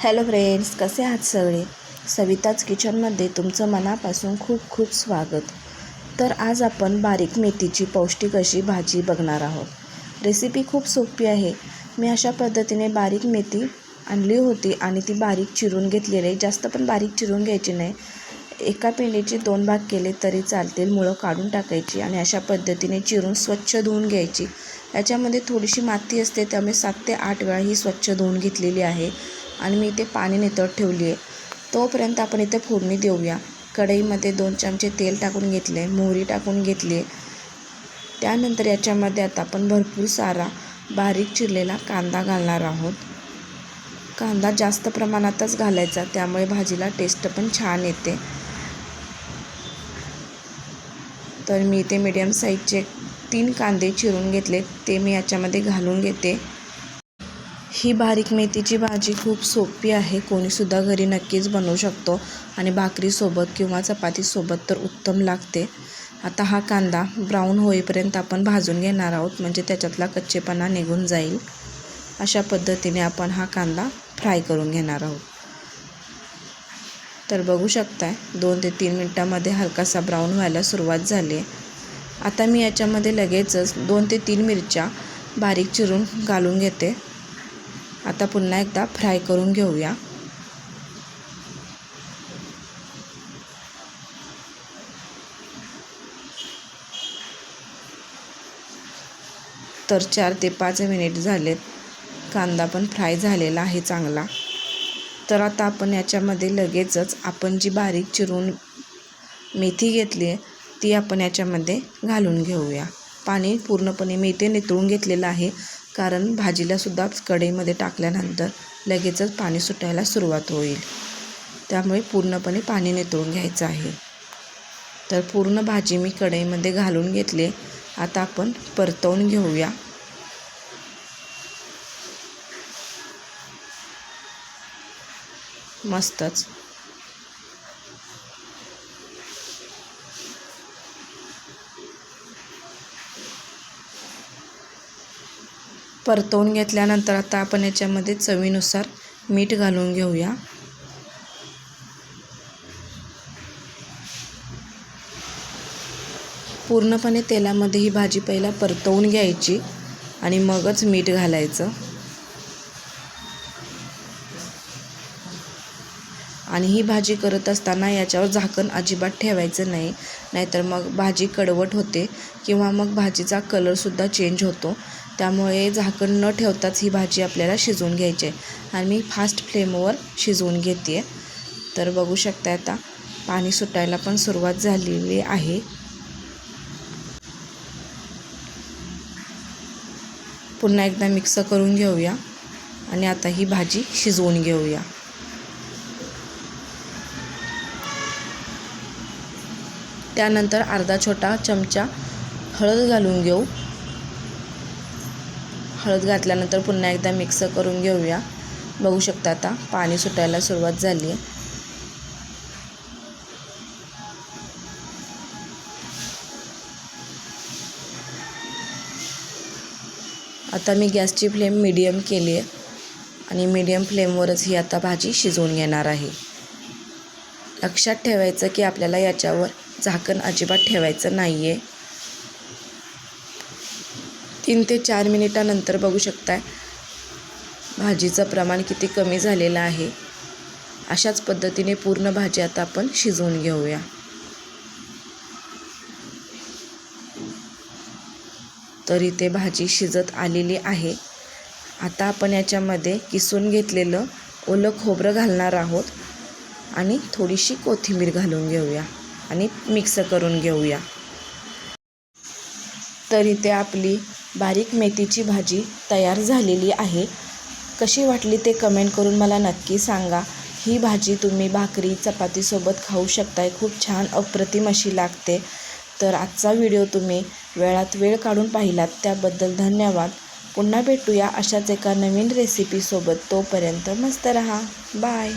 Hello friends कसे आहात सगळे? सविताच किचनमध्ये तुमचं मनापासून खूप खूप स्वागत. तर आज आपण बारीक मेथीची पौष्टिक अशी भाजी बघणार आहोत. रेसिपी खूप सोपी आहे. मी अशा पद्धतीने बारीक मेथी आणली होती आणि ती बारीक चिरून घेतलेली. आहे जास्त पण बारीक चिरून घ्यायची नाही. एका पेंडीचे दोन भाग केले तरी चालतील. मुळं काढून टाकायची आणि अशा पद्धतीने चिरून स्वच्छ धुवून घ्यायची. याच्यामध्ये थोडीशी माती असते त्यामुळे सात ते आठ वेळा ही स्वच्छ धुवून घेतलेली आहे. आणि मी इथे पाणी नितळत ठेवली आहे. तोपर्यंत आपण इथे फोडणी देऊया. कढईमध्ये दोन चमचे तेल टाकून घेतले मोहरी टाकून घेतली. आहे त्यानंतर याच्यामध्ये आता आपण भरपूर सारा बारीक चिरलेला कांदा घालणार आहोत. कांदा जास्त प्रमाणातच घालायचा त्यामुळे भाजीला टेस्ट पण छान येते. तर मी इथे मीडियम साईजचे तीन कांदे चिरून घेतले ते मी याच्यामध्ये घालून घेते. ही बारीक मेथीची भाजी खूप सोपी आहे. कोणीसुद्धा घरी नक्कीच बनवू शकतो आणि भाकरीसोबत किंवा चपातीसोबत तर उत्तम लागते. आता हा कांदा ब्राऊन होईपर्यंत आपण भाजून घेणार आहोत. म्हणजे त्याच्यातला कच्चेपणा निघून जाईल. अशा पद्धतीने आपण हा कांदा फ्राय करून घेणार आहोत. तर बघू शकताय दोन ते तीन मिनटामध्ये हलकासा ब्राऊन व्हायला सुरुवात झाली. आहे आता मी याच्यामध्ये लगेचच दोन ते तीन मिरच्या बारीक चिरून घालून घेते. आता पुन्हा एकदा फ्राय करून घेऊया. तर चार ते पाच मिनिट झालेत. कांदा पण फ्राय झालेला आहे चांगला. तर आता आपण याच्यामध्ये लगेचच आपण जी बारीक चिरून मेथी घेतली आहे ती आपण याच्यामध्ये घालून घेऊया. पाणी पूर्णपणे मेथी नितळून घेतलेलं आहे. कारण भाजीलासुद्धा कढईमध्ये टाकल्यानंतर लगेचच पाणी सुटायला सुरुवात होईल. त्यामुळे पूर्णपणे पाणी नितळून घ्यायचं आहे. तर पूर्ण भाजी मी कढईमध्ये घालून घेतली. आता आपण परतवून घेऊया. मस्तच. परतवून घेतल्यानंतर आता आपण याच्यामध्ये चवीनुसार मीठ घालून घेऊया. पूर्णपणे तेलामध्ये ही भाजी पहिला परतवून घ्यायची आणि मगच मीठ घालायचं. आणि ही भाजी करत असताना याच्यावर झाकण अजिबात ठेवायचं नाही नाहीतर मग भाजी कडवट होते किंवा मग भाजीचा कलरसुद्धा चेंज होतो. त्यामुळे झाकण न ठेवताच ही भाजी आपल्याला शिजवून घ्यायची आहे. आणि मी फास्ट फ्लेमवर शिजवून घेते. आहे तर बघू शकता आता पाणी सुटायला पण सुरुवात झालेली आहे. पुन्हा एकदा मिक्स करून घेऊया. आणि आता ही भाजी शिजवून घेऊया. त्यानंतर अर्धा छोटा चमचा हळद घालून घेऊ. हळद घातल्यानंतर पुन्हा एकदा मिक्स करून घेऊया. बघू शकता आता पाणी सुटायला सुरुवात झाली आहे. आता मी गॅसची फ्लेम मीडियम केली आहे आणि मीडियम फ्लेमवरच ही आता भाजी शिजवून घेणार आहे. लक्षात ठेवायचं की आपल्याला याच्यावर झाकण अजिबात ठेवायचं नाही आहे तीन ते चार मिनिटानंतर बघू शकताय. भाजीचं प्रमाण किती कमी झालेलं आहे. अशाच पद्धतीने पूर्ण भाजी आता आपण शिजवून घेऊया. तर इथे भाजी शिजत आलेली आहे. आता आपण याच्यामध्ये किसून घेतलेलं ओलं खोबरं घालणार आहोत आणि थोडीशी कोथिंबीर घालून घेऊया आणि मिक्स करून घेऊया. तर इथे आपली बारीक मेथीची भाजी तयार झालेली आहे. कशी वाटली ते कमेंट करून मला नक्की सांगा. ही भाजी तुम्ही भाकरी चपातीसोबत खाऊ शकताय. खूप छान अप्रतिम अशी लागते. तर आजचा व्हिडिओ तुम्ही वेळात वेळ काढून पाहिलात त्याबद्दल धन्यवाद. पुन्हा भेटूया अशाच एका नवीन रेसिपीसोबत तोपर्यंत मस्त रहा. बाय